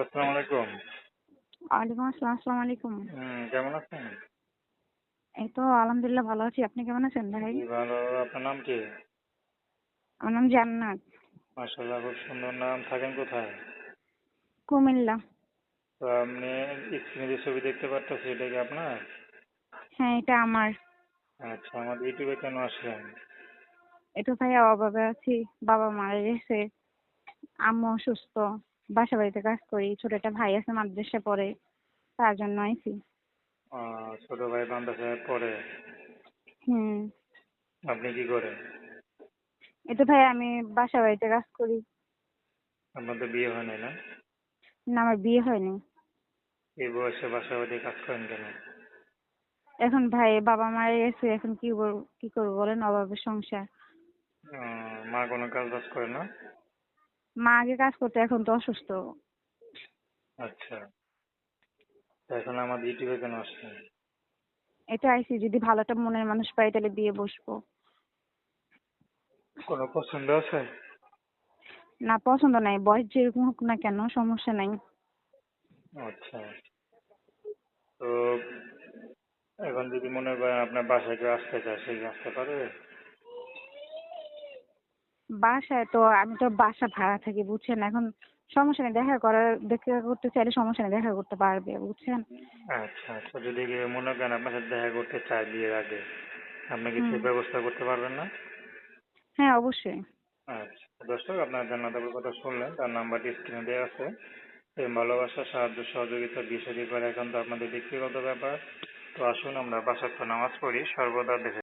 আসসালামু আলাইকুম। ওয়ালাইকুম আসসালাম আসসালামু আলাইকুম। কেমন আছেন? এই তো আলহামদুলিল্লাহ ভালো আছি। আপনি কেমন আছেন ভাই? ভালো। আপনার নাম কি? আমার নাম জান্নাত। মাশাআল্লাহ খুব সুন্দর নাম। থাকেন কোথায়? কুমিল্লা। তো আপনি স্ক্রিনে যে ছবি দেখতে পারতেছি এটা কি আপনার? হ্যাঁ এটা আমার। আচ্ছা আমাদের ইউটিউবে কেন আসলেন? এটা ভাইয়া অভাবে আছি। বাবা মারা গেছে। আম্মু অসুস্থ। বাসা বাড়িতে কাজ করি। ছোট একটা ভাই আছে মাদ্রাসা পড়ে তার জন্য আইছি। ছোট ভাই মাদ্রাসায় পড়ে? হুম। আপনি কি করেন এটা ভাই আমি বাসা বাড়িতে কাজ করি। আপনার তো বিয়ে না? না আমার বিয়ে হয়নি। এই বয়সে বাসা বাড়ি কাজ করেন কেন? এখন ভাই বাবা মারা গেছে এখন কি করব কি করব বলেন অভাবের সংসার। মা কোনো কাজ বাজ করে না? মা আগে কাজ করতে এখন তো অসুস্থ। আচ্ছা। এখন আমাদের ইউটিউবে কেন এটা আইছি যদি ভালো একটা মনের মানুষ পাই তাহলে বিয়ে বসবো। কোনো পছন্দ আছে? না পছন্দ নাই। বয়স যেরকম হোক না কেন সমস্যা নাই। আচ্ছা। তো এখন যদি মনে করেন আপনার বাসায় কেউ আসতে চায় সে কি আসতে পারবে? বাসায় তো আমি তো বাসা ভাড়া থাকি বুঝছেন? এখন সমস্যা নেই দেখা করার দেখা করতে চাইলে সমস্যা নেই দেখা করতে পারবে বুঝছেন? আচ্ছা আচ্ছা যদি মনে করেন আপনার সাথে দেখা করতে চায় বিয়ের আগে আপনি কি সে হুম। ব্যবস্থা করতে পারবেন না? হ্যাঁ অবশ্যই। আচ্ছা দর্শক আপনার জান্নাতাবুর কথা শুনলেন তার নাম্বারটি স্ক্রিনে দেওয়া আছে। প্রেম ভালোবাসা সাহায্য সহযোগিতা বিষয় করে এখন তো আপনাদের ব্যক্তিগত ব্যাপার। তো আসুন আমরা ওয়াক্ত নামাজ পড়ি সর্বদা দেখে